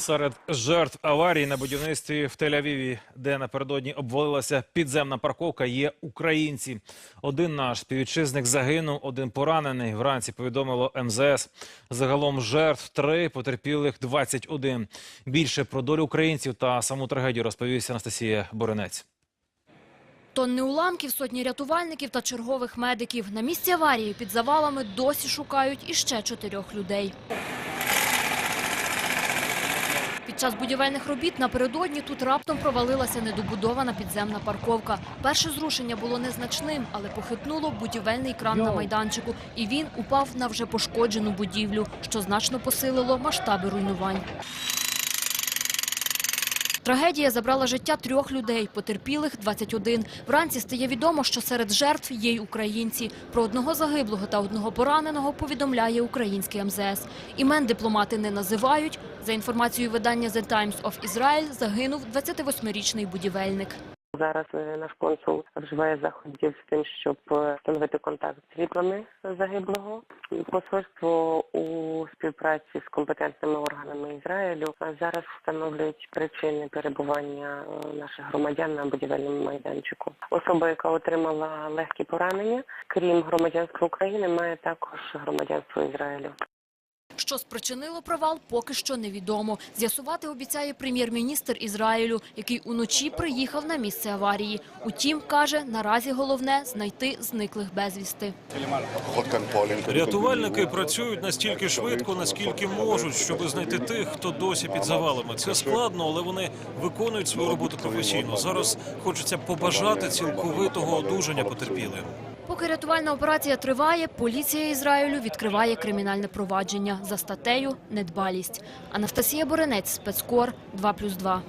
Серед жертв аварії на будівництві в Тель-Авіві, де напередодні обвалилася підземна парковка, є українці. Один наш співвітчизник загинув, один поранений. Вранці повідомило МЗС. Загалом жертв три, потерпілих 21. Більше про долю українців та саму трагедію розповість Анастасія Боренець. Тонни уламків, сотні рятувальників та чергових медиків. На місці аварії під завалами досі шукають іще чотирьох людей. Під час будівельних робіт напередодні тут раптом провалилася недобудована підземна парковка. Перше зрушення було незначним, але похитнуло будівельний кран на майданчику, і він упав на вже пошкоджену будівлю, що значно посилило масштаби руйнувань. Трагедія забрала життя трьох людей, потерпілих 21. Вранці стає відомо, що серед жертв є й українці. Про одного загиблого та одного пораненого повідомляє український МЗС. Імен дипломати не називають. За інформацією видання The Times of Israel, загинув 28-річний будівельник. Зараз е, наш консул вживає заходів з тим, щоб е, встановити контакт з рідними загиблого. Посольство у співпраці з компетентними органами Ізраїлю зараз встановлюють причини перебування е, наших громадян на будівельному майданчику. Особа, яка отримала легкі поранення, крім громадянства України, має також громадянство Ізраїлю. Що спричинило провал, поки що невідомо. З'ясувати обіцяє прем'єр-міністр Ізраїлю, який уночі приїхав на місце аварії. Утім, каже, наразі головне – знайти зниклих безвісти. Рятувальники працюють настільки швидко, наскільки можуть, щоб знайти тих, хто досі під завалами. Це складно, але вони виконують свою роботу професійно. Зараз хочеться побажати цілковитого одужання потерпілим. Поки рятувальна операція триває, поліція Ізраїлю відкриває кримінальне провадження за статтею «Недбалість». Анастасія Боренець, спецкор, 2+,2.